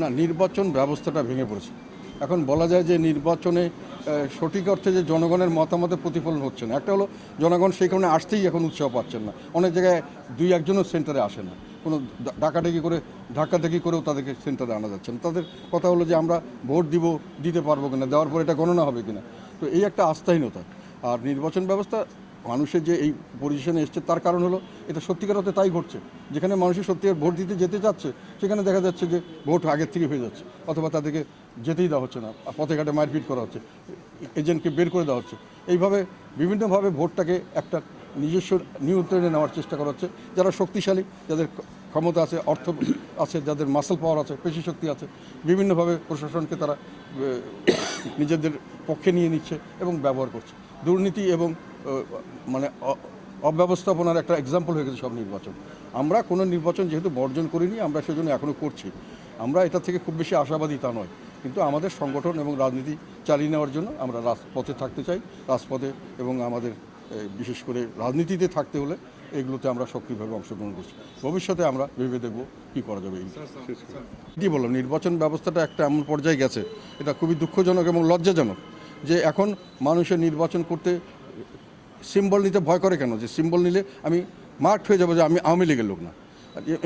না? নির্বাচন ব্যবস্থাটা ভেঙে পড়েছে। এখন বলা যায় যে নির্বাচনে সঠিক অর্থে যে জনগণের মতামতের প্রতিফলন হচ্ছে না। একটা হলো, জনগণ সেই কারণে আসতেই এখন উৎসাহ পাচ্ছেন না। অনেক জায়গায় দুই একজনও সেন্টারে আসে না। কোনো ডাকাডাকি করে ধাক্কাধাকি করেও তাদেরকে সেন্টারে আনা যাচ্ছে না। তাদের কথা হলো যে আমরা ভোট দিব, দিতে পারব কিনা, দেওয়ার পর এটা গণনা হবে কিনা। তো এই একটা আস্থাহীনতা। আর নির্বাচন ব্যবস্থা মানুষের যে এই পজিশনে এসছে, তার কারণ হলো এটা সত্যিকার অর্থে তাই ঘটছে। যেখানে মানুষের সত্যিকার ভোট দিতে যেতে চাচ্ছে, সেখানে দেখা যাচ্ছে যে ভোট আগের থেকে হয়ে যাচ্ছে, অথবা তাদেরকে যেতেই দেওয়া হচ্ছে না, পথে ঘাটে মারপিট করা হচ্ছে, এজেন্টকে বের করে দেওয়া হচ্ছে। এইভাবে বিভিন্নভাবে ভোটটাকে একটা নিজস্ব নিয়ন্ত্রণে নেওয়ার চেষ্টা করা হচ্ছে। যারা শক্তিশালী, যাদের ক্ষমতা আছে, অর্থ আছে, যাদের মাসেল পাওয়ার আছে, পেশি শক্তি আছে, বিভিন্নভাবে প্রশাসনকে তারা নিজেদের পক্ষে নিয়ে নিচ্ছে এবং ব্যবহার করছে। দুর্নীতি এবং মানে অ- অব্যবস্থাপনার একটা এক্সাম্পল হয়ে গেছে সব নির্বাচন। আমরা কোনো নির্বাচন যেহেতু বর্জন করিনি আমরা সেজন্য এখনও করছি। আমরা এটা থেকে খুব বেশি আশাবাদী তা নয়। কিন্তু আমাদের সংগঠন এবং রাজনীতি চালিয়ে নেওয়ার জন্য আমরা রাজপথে থাকতে চাই। রাজপথে এবং আমাদের বিশেষ করে রাজনীতিতে থাকতে হলে এগুলোতে আমরা সক্রিয়ভাবে অংশগ্রহণ করছি। ভবিষ্যতে আমরা ভেবে দেখব কী করা যাবে এই কী বললাম নির্বাচন ব্যবস্থাটা একটা এমন পর্যায়ে গেছে এটা খুবই দুঃখজনক এবং লজ্জাজনক যে এখন মানুষের নির্বাচন করতে সিম্বল নিতে ভয় করে কেন? যে সিম্বল নিলে আমি মার্ক হয়ে যাব যে আমি আওয়ামী লীগের লোক না।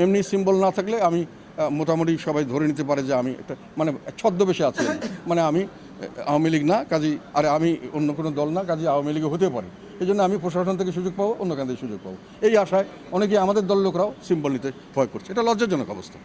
এমনি সিম্বল না থাকলে আমি মোটামুটি সবাই ধরে নিতে পারে যে আমি একটা মানে ছদ্মবেশে আছি মানে আমি আওয়ামী লীগ না কাজী আরে আমি অন্য কোনো দল না কাজী আওয়ামী লীগে হতে পারে। এই জন্য আমি প্রশাসন থেকে সুযোগ পাবো অন্য কান থেকে সুযোগ পাবো। এই আশায় অনেকে আমাদের দল লোকরাও সিম্বল নিতে ভয় করছে। এটা লজ্জাজনক অবস্থা।